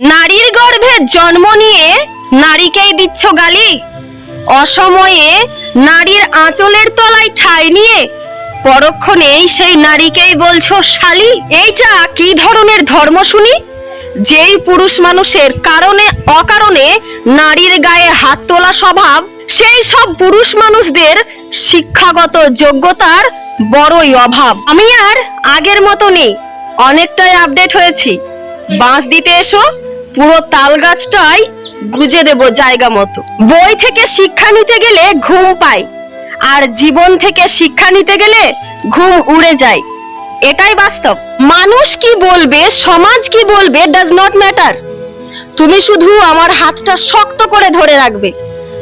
নারীর গর্ভে জন্ম নিয়ে নারীকেই দিচ্ছ গালি? অসময়ে নারীর আঁচলের তলায় ঠাঁই নিয়ে পরক্ষণেই সেই নারীকেই বলছো শালি? এইটা কি ধরনের ধর্ম শুনি? যেই পুরুষ মানুষের কারণে, অকারণে নারীর গায়ে হাত তোলা স্বভাব, সেই সব পুরুষ মানুষদের শিক্ষাগত যোগ্যতার বড়ই অভাব। আমি আর আগের মতো নেই। অনেকটাই আপডেট হয়েছি। বাঁশ দিতে এসো। পুরো তাল গাছটাই গুজে দেব জায়গা মতো। বই থেকে শিক্ষা নিতে গেলে ঘুম পাই আর জীবন থেকে শিক্ষা নিতে গেলে ঘুম উড়ে যায়। এটাই বাস্তব। মানুষ কি বলবে, সমাজ কি বলবে ডাজ নট ম্যাটার তুমি শুধু আমার হাতটা শক্ত করে ধরে রাখবে।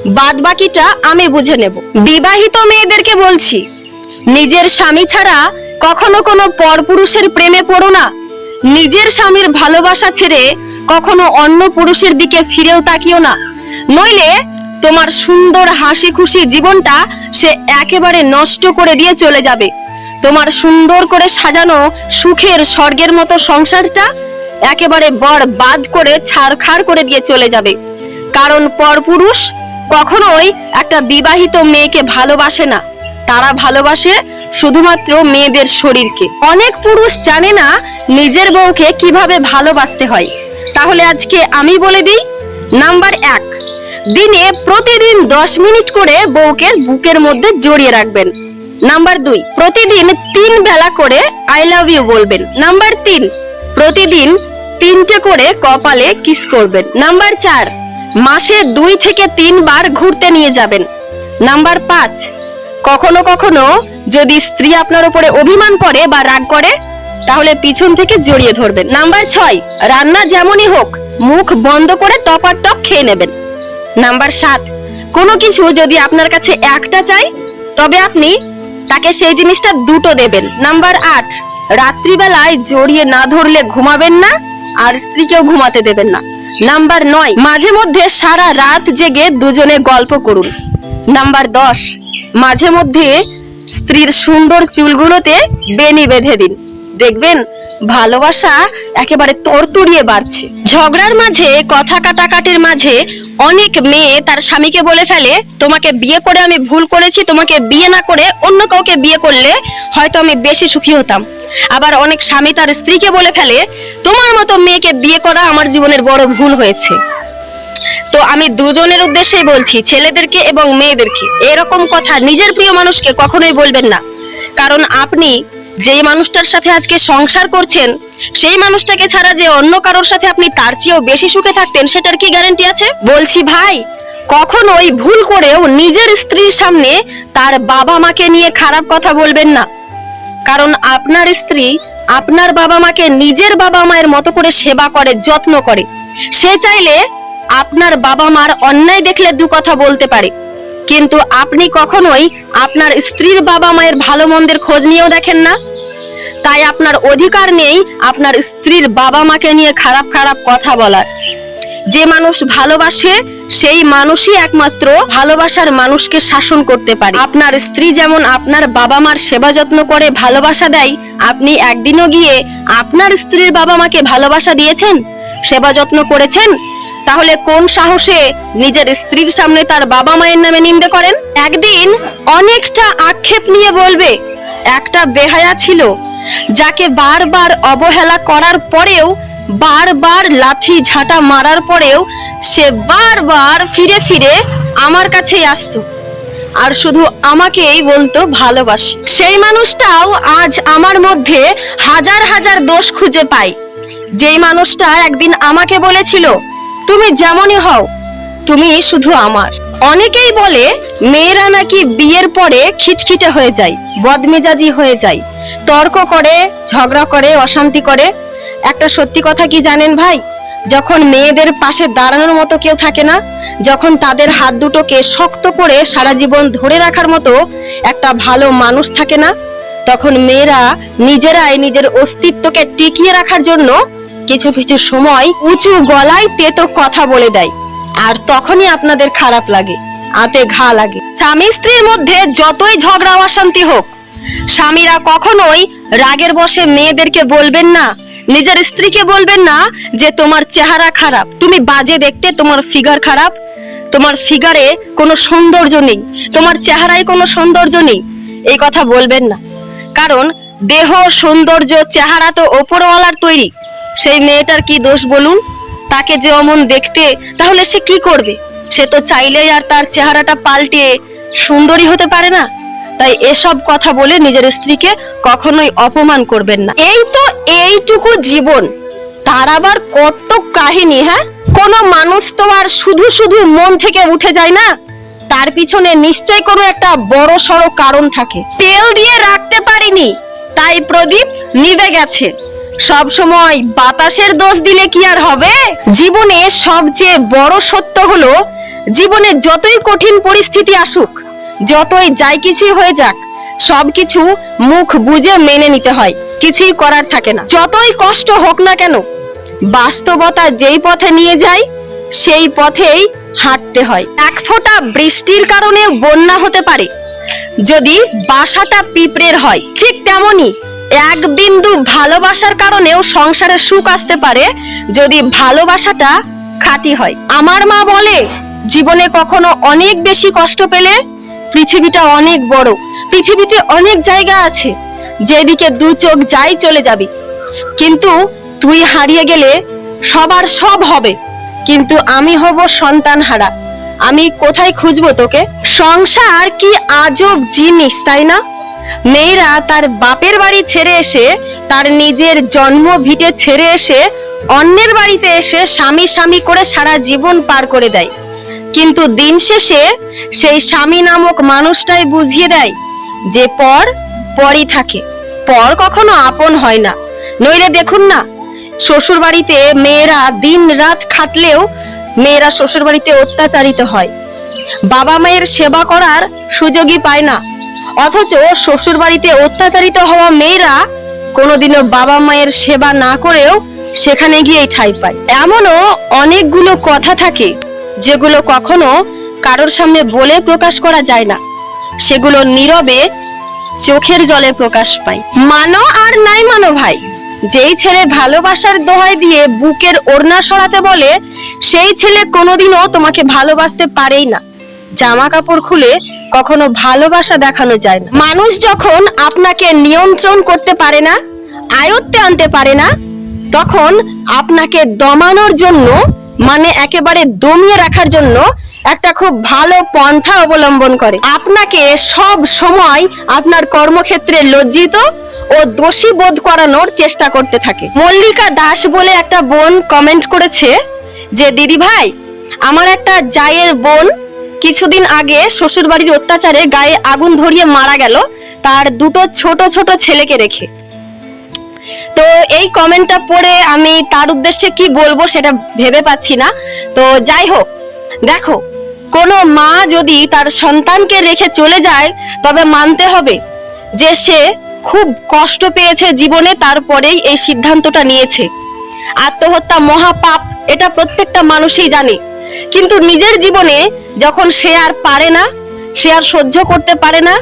বাদ বাকিটা আমি বুঝে নেব। বিবাহিত মেয়েদেরকে বলছি, নিজের স্বামী ছাড়া কখনো কোনো পরপুরুষের প্রেমে পড়ো না। নিজের স্বামীর ভালোবাসা ছেড়ে কখনো অন্য পুরুষের দিকে ফিরেও তাকিও না। নইলে তোমার সুন্দর হাসি খুশি জীবনটা সে একেবারে নষ্ট করে দিয়ে চলে যাবে। তোমার সুন্দর করে সাজানো সুখের স্বর্গের মতো সংসারটা একেবারে বর বাদ করে ছাড়খাড় করে দিয়ে চলে যাবে। কারণ পরপুরুষ কখনোই একটা বিবাহিত মেয়েকে ভালোবাসে না। তারা ভালোবাসে শুধুমাত্র মেয়েদের শরীরকে। অনেক পুরুষ জানে না নিজের বউকে কীভাবে ভালোবাসতে হয়। তাহলে আজকে আমি বলে দিই, নাম্বার এক, দিনে প্রতিদিন দশ মিনিট করে বউকে বুকের মধ্যে জড়িয়ে রাখবেন। নাম্বার দুই, প্রতিদিন তিন বেলা করে আই লাভ ইউ বলবেন। নাম্বার তিন, প্রতিদিন তিনটে করে কপালে কিস করবেন। নাম্বার চার, মাসে দুই থেকে তিনবার ঘুরতে নিয়ে যাবেন। নাম্বার পাঁচ, কখনো কখনো যদি স্ত্রী আপনার উপরে অভিমান করে বা রাগ করে, তাহলে পিছন থেকে জড়িয়ে ধরবেন। নাম্বার ছয়, রান্না যেমনই হোক, মুখ বন্ধ করে টপার টপ খেয়ে নেবেন। নাম্বার সাত, কোনো কিছু যদি আপনার কাছে একটা চাই, তবে আপনি তাকে সেই জিনিসটা দুটো দেবেন। নাম্বার আট, রাত্রিবেলায় জড়িয়ে না ধরলে ঘুমাবেন না, আর স্ত্রীকেও ঘুমাতে দেবেন না। নাম্বার নয়, মাঝে মধ্যে সারা রাত জেগে দুজনে গল্প করুন। নাম্বার দশ, মাঝে মধ্যে স্ত্রীর সুন্দর চুলগুলোতে বেনি বেঁধে দিন। দেখবেন ভালোবাসা একেবারে তরতরিয়ে বাড়ছে। ঝগড়ার মাঝে, কথা কাটাকাটির মাঝে অনেক মেয়ে তার স্বামীকে বলে ফেলে, তোমাকে বিয়ে করে আমি ভুল করেছি, তোমাকে বিয়ে না করে অন্য কাউকে বিয়ে করলে হয়তো আমি বেশি সুখী হতাম। আবার অনেক স্বামী তার স্ত্রীকে বলে ফেলে, তোমার মতো মেয়েকে বিয়ে করা আমার জীবনের বড় ভুল হয়েছে। তো আমি দুজনের উদ্দেশ্যেই বলছি, ছেলেদেরকে এবং মেয়েদেরকে, এরকম কথা নিজের প্রিয় মানুষকে কখনোই বলবেন না। কারণ আপনি যেই মানুষটার সাথে আজকে সংসার করছেন, সেই মানুষটাকে ছাড়া যে অন্য কারোর সাথে আপনি তার চেয়েও বেশি সুখে থাকতেন, সেটার কি গ্যারেন্টি আছে? বলছি ভাই কখনোই ভুল করেও নিজের স্ত্রীর সামনে তার বাবা মাকে নিয়ে খারাপ কথা বলবেন না। কারণ আপনার স্ত্রী আপনার বাবা মাকে নিজের বাবা মায়ের মতো করে সেবা করে, যত্ন করে। সে চাইলে আপনার বাবা মার অন্যায় দেখলে দু কথা বলতে পারে। কিন্তু আপনি কখনোই আপনার স্ত্রীর বাবা মায়ের ভালো মন্দের খোঁজ নিয়েও দেখেন না। তাই আপনার অধিকার নেই আপনার স্ত্রীর বাবা মাকে নিয়ে খারাপ খারাপ কথা বলার। যে মানুষ ভালোবাসে, সেই মানুষই একমাত্র ভালোবাসার মানুষকে শাসন করতে পারে। আপনার স্ত্রী যেমন আপনার বাবা মার সেবা যত্ন করে ভালোবাসা দেয়, আপনি একদিনও গিয়ে আপনার স্ত্রীর বাবা মাকে ভালোবাসা দিয়েছেন, সেবা যত্ন করেছেন তাহলে কোন সাহসে নিজের স্ত্রীর সামনে তার বাবা মায়ের নামে নিন্দে করেন? একদিন অনেকটা আক্ষেপ নিয়ে বলবে, একটা বেহায়া ছিল, যাকে বারবার অবহেলা করার পরেও, বারবার লাথি ঝাঁটা মারার পরেও সে বারবার ফিরে ফিরে আমার কাছেই আসতো আর শুধু আমাকেই বলতো ভালোবাসি। সেই মানুষটাও আজ আমার মধ্যে হাজার হাজার দোষ খুঁজে পাই যেই মানুষটা একদিন আমাকে বলেছিল তুমি যেমনই হও, তুমি শুধু আমার। অনেকেই বলে, মেয়েরা নাকি বিয়ের পরে খিটখিটে হয়ে যায়, বদমেজাজি হয়ে যায়, তর্ক করে, ঝগড়া করে, অশান্তি করে। একটা সত্যি কথা কি জানেন ভাই? যখন মেয়েদের পাশে দাঁড়ানোর মতো কেউ থাকে না, যখন তাদের হাত দুটোকে শক্ত করে সারা জীবন ধরে রাখার মতো একটা ভালো মানুষ থাকে না, তখন মেয়েরা নিজেরাই নিজের অস্তিত্বকে টিকিয়ে রাখার জন্য কিছু কিছু সময় উঁচু গলায় তেতো কথা বলে দেয়, আর তখনই আপনাদের খারাপ লাগে, আতে ঘা লাগে। স্বামী স্ত্রীর মধ্যে যতই ঝগড়া অশান্তি হোক, স্বামীরা কখনোই রাগের বসে মেয়েদেরকে বলবেন না, নিজের স্ত্রীকে বলবেন না যে তোমার চেহারা খারাপ, তুমি বাজে দেখতে তোমার ফিগার খারাপ, তোমার ফিগারে কোনো সৌন্দর্য নেই, তোমার চেহারায় কোনো সৌন্দর্য নেই, এই কথা বলবেন না। কারণ দেহ, সৌন্দর্য, চেহারা তো ওপরওয়ালার তৈরি সেই মেয়েটার কি দোষ বলুন? তাকে যে অমন দেখতে, তাহলে সে কি করবে? সে তো চাইলেই আর তার চেহারাটা পাল্টে সুন্দরী হতে পারে না। তাই এসব কথা বলে নিজের স্ত্রীকে কখনোই অপমান করবেন না। এই তো এইটুকু জীবন। তার আবার কত কাহিনী হ্যাঁ? কোন মানুষ তো আর শুধু শুধু মন থেকে উঠে যায় না। তার পিছনে নিশ্চয় কোনো একটা বড় সড়ো কারণ থাকে। তেল দিয়ে রাখতে পারিনি, তাই প্রদীপ নিভে গেছে। সব সময় বাতাসের দোষ দিলে কি আর হবে? জীবনে সবচেয়ে বড় সত্য হলো, জীবনে যতই কঠিন পরিস্থিতি আসুক, যতই যাই কিছুই হয়ে যাক, সবকিছু মুখ বুঝে মেনে নিতে হয়, কিছুই করার থাকে না। যতই কষ্ট হোক না কেন, বাস্তবতা যেই পথে নিয়ে যায়, সেই পথেই হাঁটতে হয়। এক ফোঁটা বৃষ্টির কারণে বন্যা হতে পারে। যদি বাসাটা পিঁপড়ের হয়, ঠিক তেমনি এক বিন্দু ভালোবাসার কারণেও সংসারে সুখ আসতে পারে যদি ভালোবাসাটা খাঁটি হয়। আমার মা বলে, জীবনে কখনো অনেক বেশি কষ্ট পেলে পৃথিবীটা অনেক বড়, পৃথিবীতে অনেক জায়গা আছে যেদিকে দু চোখ যাই চলে যাবি। কিন্তু তুই হারিয়ে গেলে সবার সব হবে। কিন্তু আমি হব সন্তান হারা। আমি কোথায় খুঁজবো তোকে? সংসার কি আজব জিনিস, তাই না? মেয়েরা তার বাপের বাড়ি ছেড়ে এসে, তার নিজের জন্ম ভিটে ছেড়ে এসে, অন্যের বাড়িতে এসে স্বামী স্বামী করে সারা জীবন পার করে দেয়। কিন্তু দিন শেষে সেই স্বামী নামক মানুষটাই বুঝিয়ে দেয় যে পর পরই থাকে, পর কখনো আপন হয় না। নইলে দেখুন না শ্বশুর বাড়িতে মেয়েরা দিন রাত খাটলেও মেয়েরা শ্বশুর বাড়িতে অত্যাচারিত হয়। বাবা মায়ের সেবা করার সুযোগই পায় না। অথচ শ্বশুর বাড়িতে অত্যাচারিত হওয়া মেয়েরা কোনোদিনও বাবা মায়ের সেবা না করেও সেখানে গিয়েই ঠাই পায়। এমনও অনেকগুলো কথা থাকে যেগুলো কখনো কারোর সামনে বলে প্রকাশ করা যায় না। সেগুলো নীরবে চোখের জলে প্রকাশ পায়। মানো আর নাই মানো ভাই, যেই ছেলে ভালোবাসার দোহাই দিয়ে বুকের ওড়না সরাতে বলে, সেই ছেলে কোনোদিনও তোমাকে ভালোবাসতে পারেই না। জামা কাপড় খুলে কখনো ভালোবাসা দেখানো যায় না। মানুষ যখন আপনাকে নিয়ন্ত্রণ করতে পারে না, আয়ত্তে আনতে পারে না, তখন আপনাকে দমানোর জন্য মানে একেবারে দমিয়ে রাখার জন্য একটা খুব ভালো পন্থা অবলম্বন করে। আপনাকে সব সময় আপনার কর্মক্ষেত্রে লজ্জিত ও দোষী বোধ করানোর চেষ্টা করতে থাকে। মল্লিকা দাস বলে একটা বোন কমেন্ট করেছে যে দিদি ভাই আমার একটা জায়ের বোন কিছুদিন আগে শ্বশুর বাড়ির অত্যাচারে গায়ে আগুন ধরিয়ে মারা গেল তার দুটো ছোট ছোট ছেলেকে রেখে। তো এই কমেন্টটা পড়ে আমি তার উদ্দেশ্যে কি বলব সেটা ভেবে পাচ্ছি না। তো যাই হোক, দেখো, কোনো মা যদি তার সন্তানকে রেখে চলে যায়, তবে মানতে হবে যে সে খুব কষ্ট পেয়েছে জীবনে, তারপরেই এই সিদ্ধান্তটা নিয়েছে। আত্মহত্যা মহাপাপ, এটা প্রত্যেকটা মানুষই জানে। কিন্তু নিজের জীবনে যখন সে আর পারে না, সে আর সহ্য করতে পারে না,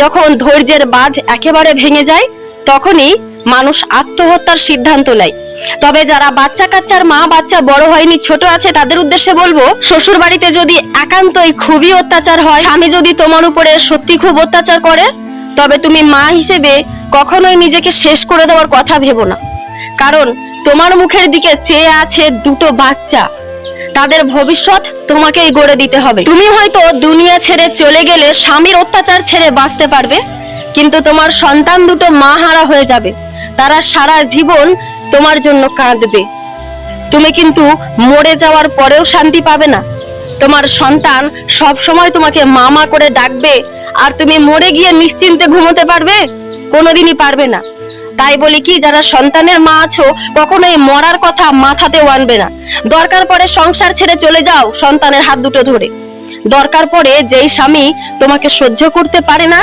যখন ধৈর্যের বাঁধ একেবারে ভেঙে যায়, তখনই মানুষ আত্মহত্যার সিদ্ধান্ত নেয়। তবে যারা বাচ্চা কাচ্চার মা বাচ্চা বড় হয়নি, ছোট আছে, তাদের উদ্দেশ্যে বলব শ্বশুর বাড়িতে যদি একান্তই খুবই অত্যাচার হয়, স্বামী যদি তোমার উপরে সত্যি খুব অত্যাচার করে, তবে তুমি মা হিসেবে কখনোই নিজেকে শেষ করে দেওয়ার কথা ভেবো না। কারণ তোমার মুখের দিকে চেয়ে আছে দুটো বাচ্চা। তাদের ভবিষ্যৎ তোমাকেই গড়ে দিতে হবে। তুমি হয়তো দুনিয়া ছেড়ে চলে গেলে স্বামীর অত্যাচার ছেড়ে বাঁচতে পারবে, কিন্তু তোমার সন্তান দুটো মা হারা হয়ে যাবে। তারা সারা জীবন তোমার জন্য কাঁদবে। তুমি কিন্তু মরে যাওয়ার পরেও শান্তি পাবে না। তোমার সন্তান সব সময় তোমাকে মামা করে ডাকবে, আর তুমি মরে গিয়ে নিশ্চিন্তে ঘুমোতে পারবে? কোনোদিনই পারবে না। তাই বলি কি, যারা সন্তানের মা আছো, কখনোই মরার কথা মাথাতেও আনবে না। দরকার পড়ে সংসার ছেড়ে চলে যাও সন্তানের হাত দুটো ধরে। দরকার পড়ে যেই স্বামী তোমাকে সহ্য করতে পারে না,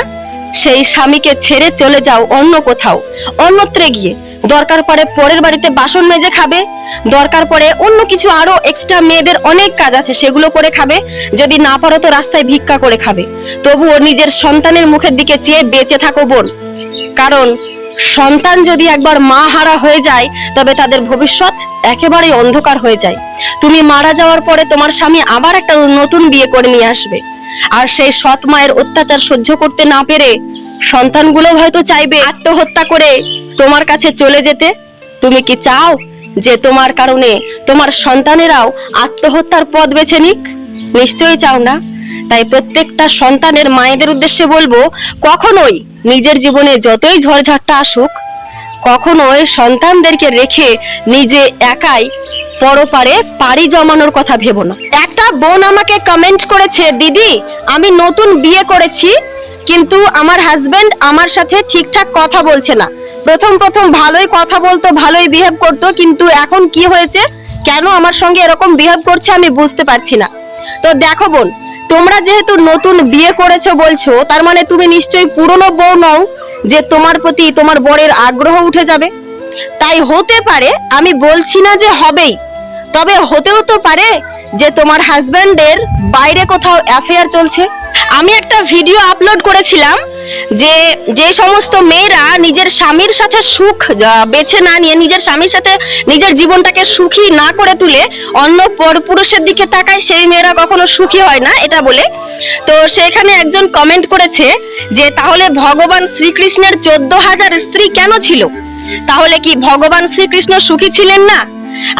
সেই স্বামীকে ছেড়ে চলে যাও অন্য কোথাও, অন্যত্রে গিয়ে। দরকার পড়ে পরের বাড়িতে বাসন মেজে খাবে। দরকার পড়ে অন্য কিছু আরও এক্সট্রা মেয়েদের অনেক কাজ আছে, সেগুলো করে খাবে। যদি না পারো তো রাস্তায় ভিক্ষা করে খাবে। তবুও নিজের সন্তানের মুখের দিকে চেয়ে বেঁচে থাকো বোন। কারণ সন্তান যদি একবার মা হারা হয়ে যায়, তবে তাদের ভবিষ্যৎ একেবারে অন্ধকার হয়ে যায়। তুমি মারা যাওয়ার পরে তোমার স্বামী আবার একটা নতুন বিয়ে করে নিয়ে আসবে। আর সেই সৎ মায়ের অত্যাচার সহ্য করতে না পেরে সন্তানগুলো হয়তো চাইবে আত্মহত্যা করে তোমার কাছে চলে যেতে। তুমি কি চাও যে তোমার কারণে তোমার সন্তানেরাও আত্মহত্যার পথ বেছে নিক? নিশ্চয়ই চাও না। তাই প্রত্যেকটা সন্তানের মায়েদের উদ্দেশ্যে বলব, কখনোই নিজের জীবনে যতই ঝড়ঝাপটা আসুক, কখনোই সন্তানদেরকে রেখে নিজে একাই পরপারে পাড়ি জমানোর কথা ভেবো না। একটা বোন আমাকে কমেন্ট করেছে, দিদি, আমি নতুন বিয়ে করেছি, কিন্তু আমার হাজবেন্ড আমার সাথে ঠিকঠাক কথা বলছে না। প্রথম প্রথম ভালোই কথা বলতো, ভালোই বিহেভ করতো, কিন্তু এখন কি হয়েছে? কেন আমার সঙ্গে এরকম বিহেভ করছে আমি বুঝতে পারছি না। তো দেখো বোন তোমরা যেহেতু নতুন বিয়ে করেছ বলছো, তার মানে তুমি নিশ্চয়ই পুরনো বউ নও যে তোমার প্রতি তোমার বরের আগ্রহ উঠে যাবে। তাই হতে পারে, আমি বলছি না যে হবেই, তবে হতেও তো পারে যে তোমার হাজব্যান্ডের বাইরে কোথাও অ্যাফেয়ার চলছে। আমি একটা ভিডিও আপলোড করেছিলাম যে যে সমস্ত মেয়েরা নিজের স্বামীর সাথে সুখ বেছে না নিয়ে নিজের স্বামীর সাথে নিজের জীবনটাকে সুখী না করে তুলে অন্য পরপুরুষের দিকে তাকায়, সেই মেয়েরা কখনো সুখী হয় না, এটা বলে। তো সেখানে একজন কমেন্ট করেছে যে, তাহলে ভগবান শ্রীকৃষ্ণের চোদ্দ হাজার স্ত্রী কেন ছিল? তাহলে কি ভগবান শ্রীকৃষ্ণ সুখী ছিলেন না?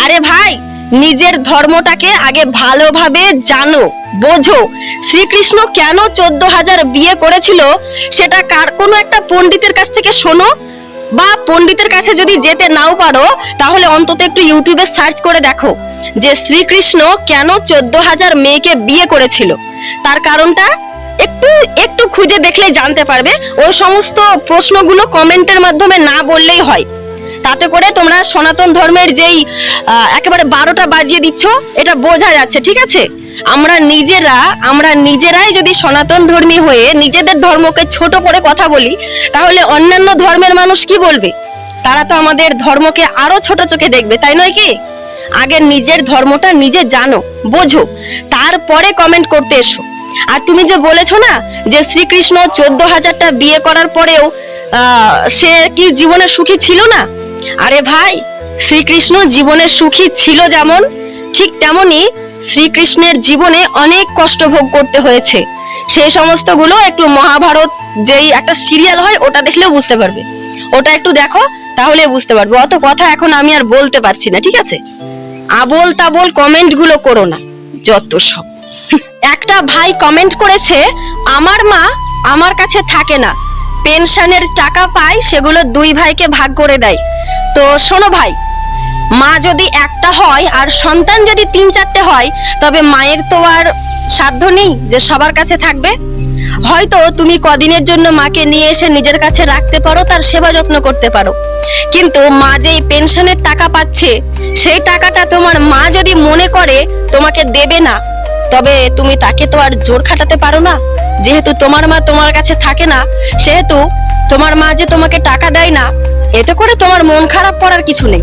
আরে ভাই নিজের ধর্মটাকে আগে ভালোভাবে জানো, বোঝো। শ্রীকৃষ্ণ কেন চোদ্দ হাজার বিয়ে করেছিল, সেটা কার, কোনো একটা পণ্ডিতের কাছ থেকে শোনো? বা পণ্ডিতের কাছে যদি যেতে নাও পারো, তাহলে অন্তত একটু ইউটিউবে সার্চ করে দেখো যে শ্রীকৃষ্ণ কেন চোদ্দ হাজার মেয়েকে বিয়ে করেছিল। তার কারণটা একটু একটু খুঁজে দেখলেই জানতে পারবে। ওই সমস্ত প্রশ্নগুলো কমেন্টের মাধ্যমে না বললেই হয়। তাতে করে তোমরা সনাতন ধর্মের যেই একেবারে বারোটা বাজিয়ে দিচ্ছ, এটা বোঝা যাচ্ছে, ঠিক আছে? আমরা নিজেরা, আমরা নিজেরাই যদি সনাতন ধর্মী হয়ে নিজেদের ধর্মকে ছোট করে কথা বলি, তাহলে অন্যান্য ধর্মের মানুষ কি বলবে? তারা তো আমাদের ধর্মকে আরও ছোট চোখে দেখবে, তাই নয় কি? আগে নিজের ধর্মটা নিজে জানো, বোঝো, তারপরে কমেন্ট করতে এসো। আর তুমি যে বলেছ না, যে শ্রীকৃষ্ণ চোদ্দ হাজারটা বিয়ে করার পরেও সে কি জীবনে সুখী ছিল না? আরে ভাই, শ্রীকৃষ্ণ জীবনে সুখী ছিল যেমন, ঠিক তেমনি শ্রীকৃষ্ণের জীবনে অনেক কষ্ট ভোগ করতে হয়েছে। সেই সমস্তগুলো একটু মহাভারত যেই একটা সিরিয়াল হয়, ওটা দেখলেও বুঝতে পারবে। ওটা একটু দেখো, তাহলে বুঝতে পারবে। অত কথা এখন আমি আর বলতে পারছি না, ঠিক আছে? আবোল তাবোল কমেন্টগুলো করো না, যত সব। একটা ভাই কমেন্ট করেছে, আমার মা আমার কাছে থাকে না, পেনশনের টাকা পায়, সেগুলো দুই ভাইকে ভাগ করে দেয়। তো শোনো ভাই, মা যদি একটা হয় আর সন্তান যদি তিন চারটে হয়, তবে মায়ের তো আর সাধ্য নেই যে সবার কাছে থাকবে। হয়তো তুমি কদিনের জন্য মাকে নিয়ে এসে নিজের কাছে রাখতে পারো, তার সেবা যত্ন করতে পারো। কিন্তু মা যেই পেনশনের টাকা পাচ্ছে, সেই টাকাটা তোমার মা যদি মনে করে, তোমাকে দেবে না, তবে তুমি তাকে তো আর জোর খাটাতে পারো না। যেহেতু তোমার মা তোমার কাছে থাকে না, সেহেতু তোমার মা যে তোমাকে টাকা দেয় না এতে করে তোমার মন খারাপ করার কিছু নেই।